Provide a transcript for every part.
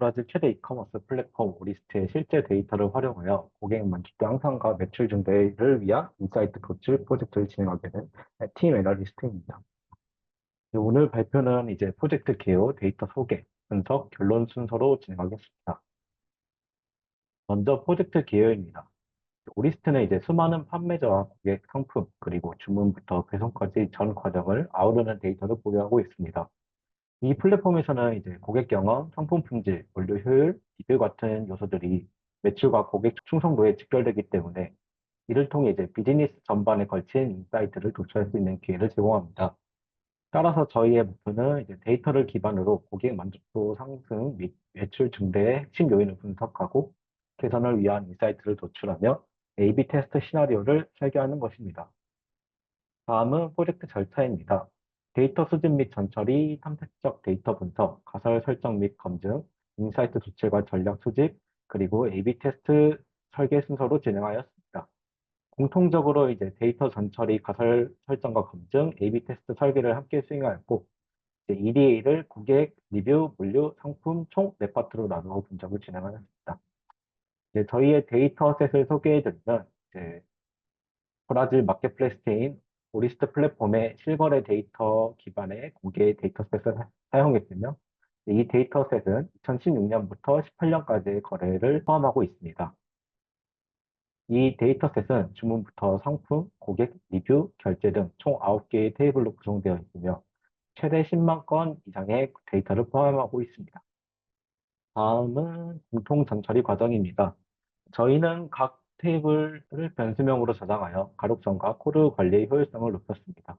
브라질 최대 이커머스 플랫폼 오리스트의 실제 데이터를 활용하여 고객 만족도 향상과 매출 증대를 위한 인사이트 도출 프로젝트를 진행하게 된 팀 애널리스트입니다. 네, 오늘 발표는 이제 프로젝트 개요, 데이터 소개, 분석, 결론 순서로 진행하겠습니다. 먼저 프로젝트 개요입니다. 오리스트는 이제 수많은 판매자와 고객 상품, 그리고 주문부터 배송까지 전 과정을 아우르는 데이터를 보유하고 있습니다. 이 플랫폼에서는 이제 고객 경험, 상품 품질, 원료 효율, 비교 같은 요소들이 매출과 고객 충성도에 직결되기 때문에 이를 통해 이제 비즈니스 전반에 걸친 인사이트를 도출할 수 있는 기회를 제공합니다. 따라서 저희의 목표는 이제 데이터를 기반으로 고객 만족도 상승 및 매출 증대의 핵심 요인을 분석하고 개선을 위한 인사이트를 도출하며 A/B 테스트 시나리오를 설계하는 것입니다. 다음은 프로젝트 절차입니다. 데이터 수집 및 전처리, 탐색적 데이터 분석, 가설 설정 및 검증, 인사이트 도출과 전략 수집, 그리고 A/B 테스트 설계 순서로 진행하였습니다. 공통적으로 이제 데이터 전처리, 가설 설정과 검증, A/B 테스트 설계를 함께 수행하였고, EDA를 고객, 리뷰, 물류, 상품 총네 파트로 나누어 분석을 진행하였습니다. 이제 저희의 데이터셋을 소개해드리면, 이제 브라질 마켓플레이스인 오리스트 플랫폼의 실거래 데이터 기반의 공개 데이터셋을 사용했으며 이 데이터셋은 2016년부터 18년까지의 거래를 포함하고 있습니다. 이 데이터셋은 주문부터 상품, 고객, 리뷰, 결제 등 총 9개의 테이블로 구성되어 있으며 최대 10만 건 이상의 데이터를 포함하고 있습니다. 다음은 공통 전처리 과정입니다. 저희는 각 테이블을 변수명으로 저장하여 가독성과 코드 관리의 효율성을 높였습니다.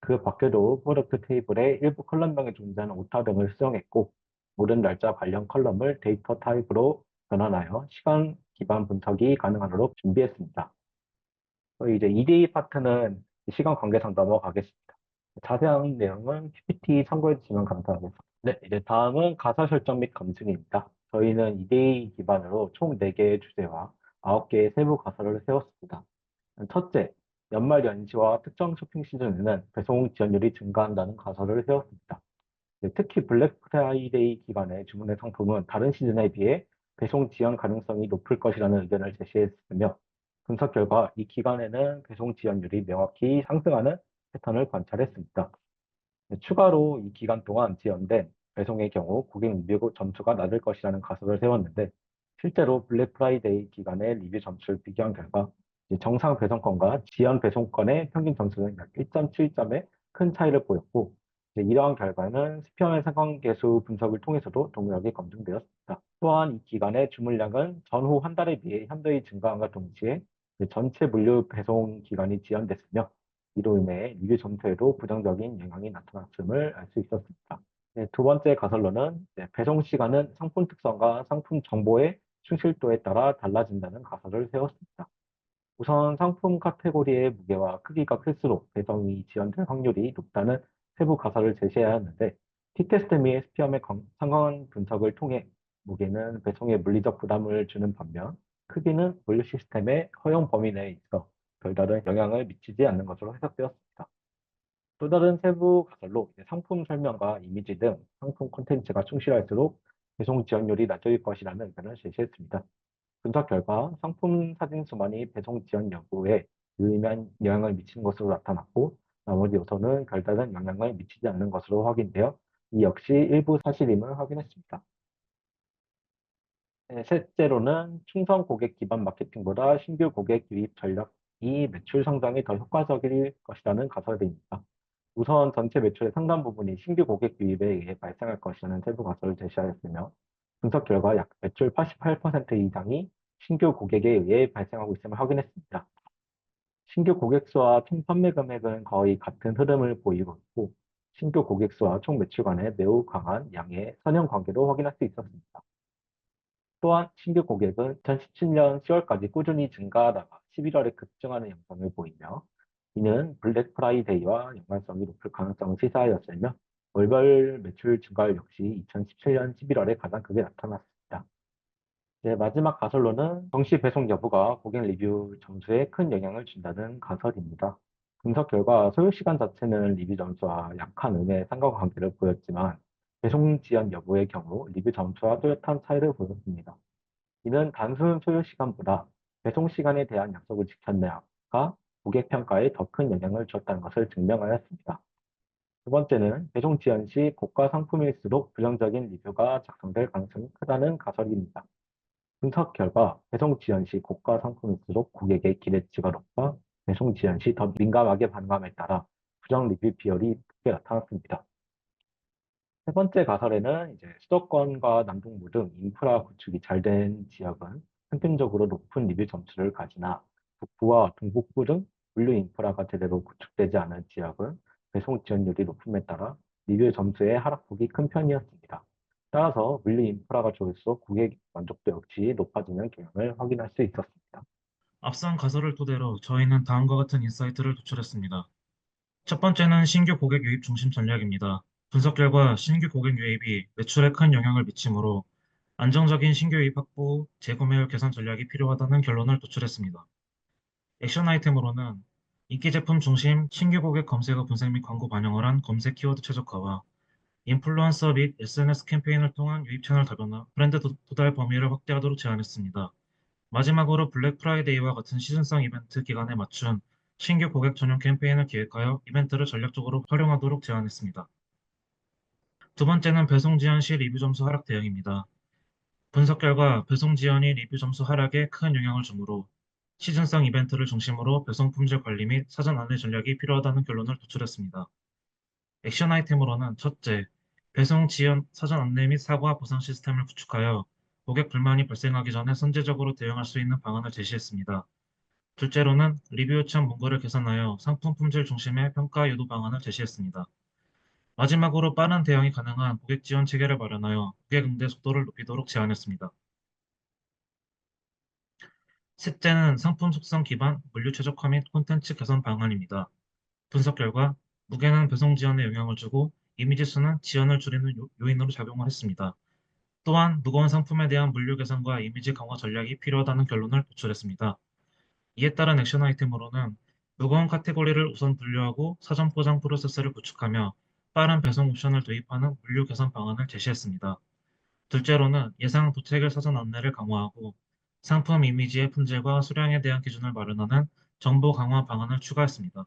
그 밖에도 프로덕트 테이블의 일부 컬럼명에 존재하는 오타 등을 수정했고 모든 날짜 관련 컬럼을 데이터 타입으로 변환하여 시간 기반 분석이 가능하도록 준비했습니다. 저희 이제 EDA 파트는 시간 관계상 넘어가겠습니다. 자세한 내용은 PPT 참고해 주시면 감사하겠습니다. 네, 이제 다음은 가사 설정 및 검증입니다. 저희는 EDA 기반으로 총 4개의 주제와 9개의 세부 가설을 세웠습니다. 첫째, 연말 연시와 특정 쇼핑 시즌에는 배송 지연율이 증가한다는 가설을 세웠습니다. 특히 블랙 프라이데이 기간에 주문의 상품은 다른 시즌에 비해 배송 지연 가능성이 높을 것이라는 의견을 제시했으며 분석 결과 이 기간에는 배송 지연율이 명확히 상승하는 패턴을 관찰했습니다. 추가로 이 기간 동안 지연된 배송의 경우 고객 리뷰 점수가 낮을 것이라는 가설을 세웠는데 실제로 블랙 프라이데이 기간의 리뷰 점수를 비교한 결과 정상 배송권과 지연 배송권의 평균 점수는 약 1.7점의 큰 차이를 보였고 이러한 결과는 스피어맨 상관계수 분석을 통해서도 동일하게 검증되었습니다. 또한 이 기간의 주문량은 전후 한 달에 비해 현저히 증가함과 동시에 전체 물류 배송 기간이 지연됐으며 이로 인해 리뷰 점수에도 부정적인 영향이 나타났음을 알 수 있었습니다. 네, 두 번째 가설로는 배송 시간은 상품 특성과 상품 정보의 충실도에 따라 달라진다는 가설을 세웠습니다. 우선 상품 카테고리의 무게와 크기가 클수록 배송이 지연될 확률이 높다는 세부 가설을 제시해야 하는데 및 SPM의 상관 분석을 통해 무게는 배송에 물리적 부담을 주는 반면 크기는 물류 시스템의 허용 범위 내에 있어 별다른 영향을 미치지 않는 것으로 해석되었습니다. 또 다른 세부 가설로 상품 설명과 이미지 등 상품 콘텐츠가 충실할수록 배송 지연율이 낮을 것이라는 의견을 제시했습니다. 분석 결과 상품 사진 수만이 배송 지연 여부에 유의미한 영향을 미치는 것으로 나타났고 나머지 요소는 별다른 영향을 미치지 않는 것으로 확인되어 이 역시 일부 사실임을 확인했습니다. 네, 셋째로는 충성 고객 기반 마케팅보다 신규 고객 유입 전략이 매출 성장에 더 효과적일 것이라는 가설입니다. 우선 전체 매출의 상당 부분이 신규 고객 유입에 의해 발생할 것이라는 세부 가설을 제시하였으며 분석 결과 약 매출 88% 이상이 신규 고객에 의해 발생하고 있음을 확인했습니다. 신규 고객 수와 총 판매 금액은 거의 같은 흐름을 보이고 있고 신규 고객 수와 총 매출 간의 매우 강한 양의 선형 관계도 확인할 수 있었습니다. 또한 신규 고객은 2017년 10월까지 꾸준히 증가하다가 11월에 급증하는 양상을 보이며 이는 블랙 프라이데이와 연관성이 높을 가능성을 시사하였으며 월별 매출 증가율 역시 2017년 11월에 가장 크게 나타났습니다. 네, 마지막 가설로는 정시 배송 여부가 고객 리뷰 점수에 큰 영향을 준다는 가설입니다. 분석 결과 소요 시간 자체는 리뷰 점수와 약한 음의 상관관계를 보였지만 배송 지연 여부의 경우 리뷰 점수와 뚜렷한 차이를 보였습니다. 이는 단순 소요 시간보다 배송 시간에 대한 약속을 지켰냐가 고객 평가에 더 큰 영향을 줬다는 것을 증명하였습니다. 두 번째는 배송 지연 시 고가 상품일수록 부정적인 리뷰가 작성될 가능성이 크다는 가설입니다. 분석 결과 배송 지연 시 고가 상품일수록 고객의 기대치가 높아 배송 지연 시 더 민감하게 반응함에 따라 부정 리뷰 비율이 높게 나타났습니다. 세 번째 가설에는 이제 수도권과 남북부 등 인프라 구축이 잘 된 지역은 평균적으로 높은 리뷰 점수를 가지나 북부와 동북부 등 물류 인프라가 제대로 구축되지 않은 지역은 배송 지연율이 높음에 따라 리뷰 점수의 하락폭이 큰 편이었습니다. 따라서 물류 인프라가 좋을수록 고객 만족도 역시 높아지는 경향을 확인할 수 있었습니다. 앞선 가설을 토대로 저희는 다음과 같은 인사이트를 도출했습니다. 첫 번째는 신규 고객 유입 중심 전략입니다. 분석 결과 신규 고객 유입이 매출에 큰 영향을 미치므로 안정적인 신규 유입 확보, 재구매율 개선 전략이 필요하다는 결론을 도출했습니다. 액션 아이템으로는 인기 제품 중심 신규 고객 검색어 분석 및 광고 반영을 한 검색 키워드 최적화와 인플루언서 및 SNS 캠페인을 통한 유입 채널 다변화, 브랜드 도- 도달 범위를 확대하도록 제안했습니다. 마지막으로 블랙 프라이데이와 같은 시즌성 이벤트 기간에 맞춘 신규 고객 전용 캠페인을 기획하여 이벤트를 전략적으로 활용하도록 제안했습니다. 두 번째는 배송 지연 시 리뷰 점수 하락 대응입니다. 분석 결과 배송 지연이 리뷰 점수 하락에 큰 영향을 주므로 시즌성 이벤트를 중심으로 배송 품질 관리 및 사전 안내 전략이 필요하다는 결론을 도출했습니다. 액션 아이템으로는 첫째, 배송 지연 사전 안내 및 사과 보상 시스템을 구축하여 고객 불만이 발생하기 전에 선제적으로 대응할 수 있는 방안을 제시했습니다. 둘째로는 리뷰 요청 문구를 개선하여 상품 품질 중심의 평가 유도 방안을 제시했습니다. 마지막으로 빠른 대응이 가능한 고객 지원 체계를 마련하여 고객 응대 속도를 높이도록 제안했습니다. 셋째는 상품 속성 기반 물류 최적화 및 콘텐츠 개선 방안입니다. 분석 결과 무게는 배송 지연에 영향을 주고 이미지 수는 지연을 줄이는 요- 요인으로 작용을 했습니다. 또한 무거운 상품에 대한 물류 개선과 이미지 강화 전략이 필요하다는 결론을 도출했습니다. 이에 따른 액션 아이템으로는 무거운 카테고리를 우선 분류하고 사전 포장 프로세스를 구축하며 빠른 배송 옵션을 도입하는 물류 개선 방안을 제시했습니다. 둘째로는 예상 도착일 사전 안내를 강화하고 상품 이미지의 품질과 수량에 대한 기준을 마련하는 정보 강화 방안을 추가했습니다.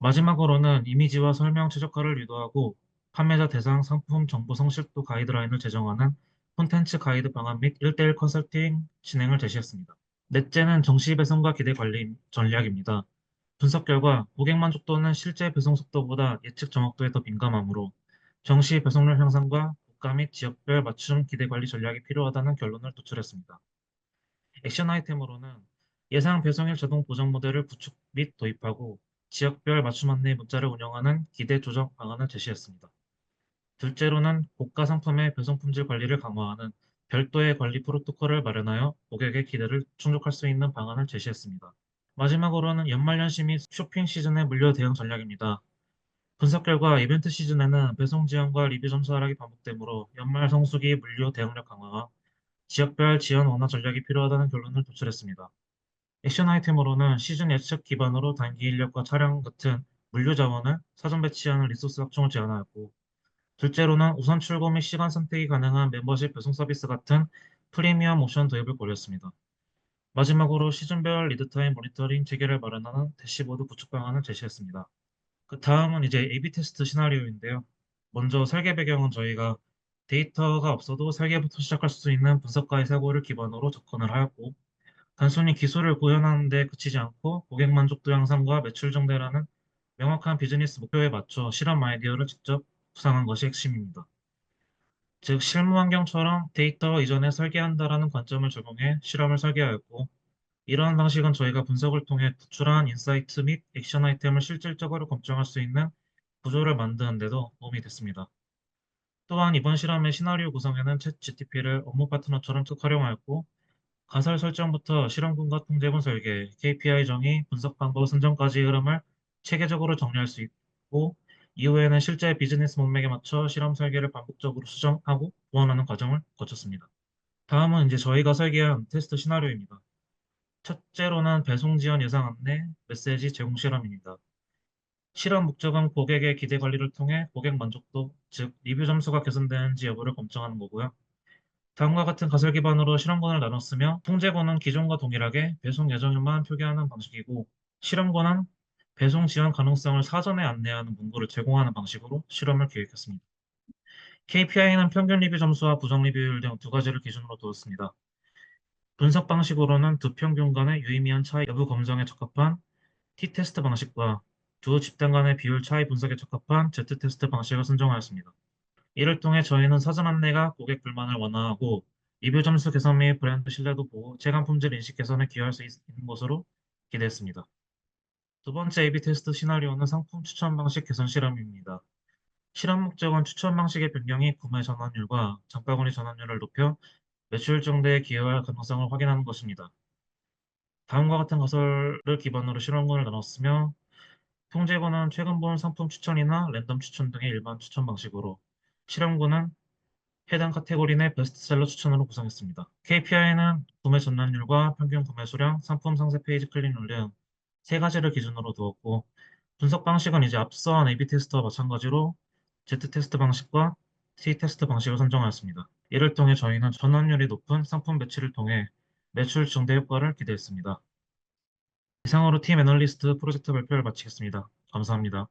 마지막으로는 이미지와 설명 최적화를 유도하고 판매자 대상 상품 정보 성실도 가이드라인을 제정하는 콘텐츠 가이드 방안 및 1대1 컨설팅 진행을 제시했습니다. 넷째는 정시 배송과 기대 관리 전략입니다. 분석 결과 고객 만족도는 실제 배송 속도보다 예측 정확도에 더 민감하므로 정시 배송률 향상과 국가 및 지역별 맞춤 기대 관리 전략이 필요하다는 결론을 도출했습니다. 액션 아이템으로는 예상 배송일 자동 보정 모델을 구축 및 도입하고 지역별 맞춤 안내 문자를 운영하는 기대 조정 방안을 제시했습니다. 둘째로는 고가 상품의 배송 품질 관리를 강화하는 별도의 관리 프로토콜을 마련하여 고객의 기대를 충족할 수 있는 방안을 제시했습니다. 마지막으로는 연말연시 및 쇼핑 시즌의 물류 대응 전략입니다. 분석 결과 이벤트 시즌에는 배송 지연과 리뷰 점수 하락이 반복되므로 연말 성수기 물류 대응력 강화와 지역별 지연 완화 전략이 필요하다는 결론을 도출했습니다. 액션 아이템으로는 시즌 예측 기반으로 단기 인력과 차량 같은 물류 자원을 사전 배치하는 리소스 확충을 제안하였고, 둘째로는 우선 출고 및 시간 선택이 가능한 멤버십 배송 서비스 같은 프리미엄 옵션 도입을 고려했습니다. 마지막으로 시즌별 리드타임 모니터링 체계를 마련하는 대시보드 구축 방안을 제시했습니다. 그 다음은 이제 A/B 테스트 시나리오인데요. 먼저 설계 배경은 저희가 데이터가 없어도 설계부터 시작할 수 있는 분석가의 사고를 기반으로 접근을 하였고, 단순히 기술을 구현하는 데 그치지 않고 고객 만족도 향상과 매출 증대라는 명확한 비즈니스 목표에 맞춰 실험 아이디어를 직접 구상한 것이 핵심입니다. 즉, 실무 환경처럼 데이터 이전에 설계한다라는 관점을 적용해 실험을 설계하였고, 이러한 방식은 저희가 분석을 통해 도출한 인사이트 및 액션 아이템을 실질적으로 검증할 수 있는 구조를 만드는 데도 도움이 됐습니다. 또한 이번 실험의 시나리오 구성에는 챗 GTP를 업무 파트너처럼 쭉 활용하였고, 가설 설정부터 실험군과 통제본 설계, KPI 정의, 분석 방법 선정까지 흐름을 체계적으로 정리할 수 있고, 이후에는 실제 비즈니스 문맥에 맞춰 실험 설계를 반복적으로 수정하고 보완하는 과정을 거쳤습니다. 다음은 이제 저희가 설계한 테스트 시나리오입니다. 첫째로는 배송 지연 예상 안내, 메시지 제공 실험입니다. 실험 목적은 고객의 기대 관리를 통해 고객 만족도, 즉 리뷰 점수가 개선되는지 여부를 검증하는 거고요. 다음과 같은 가설 기반으로 실험권을 나눴으며 통제권은 기존과 동일하게 배송 예정일만 표기하는 방식이고 실험권은 배송 지연 가능성을 사전에 안내하는 문구를 제공하는 방식으로 실험을 기획했습니다. KPI는 평균 리뷰 점수와 부정 리뷰율 등 두 가지를 기준으로 두었습니다. 분석 방식으로는 두 평균 간의 유의미한 차이 여부 검증에 적합한 T-테스트 방식과 두 집단 간의 비율 차이 분석에 적합한 Z-테스트 방식을 선정하였습니다. 이를 통해 저희는 사전 안내가 고객 불만을 완화하고 리뷰 점수 개선 및 브랜드 신뢰도 보호, 체감 품질 인식 개선에 기여할 수 있- 있는 것으로 기대했습니다. 두 번째 A/B 테스트 시나리오는 상품 추천 방식 개선 실험입니다. 실험 목적은 추천 방식의 변경이 구매 전환율과 장바구니 전환율을 높여 매출 정도에 기여할 가능성을 확인하는 것입니다. 다음과 같은 가설을 기반으로 실험군을 나눴으며 통제군은 최근 본 상품 추천이나 랜덤 추천 등의 일반 추천 방식으로 실험군은 해당 카테고리 내 베스트셀러 추천으로 구성했습니다. KPI는 구매 전환율과 평균 구매 수량, 상품 상세 페이지 클릭률 등 세 가지를 기준으로 두었고 분석 방식은 이제 앞서한 A/B 테스트와 마찬가지로 Z 테스트 방식과 T 테스트 방식을 선정하였습니다. 이를 통해 저희는 전환율이 높은 상품 배치를 통해 매출 증대 효과를 기대했습니다. 이상으로 팀 애널리스트 프로젝트 발표를 마치겠습니다. 감사합니다.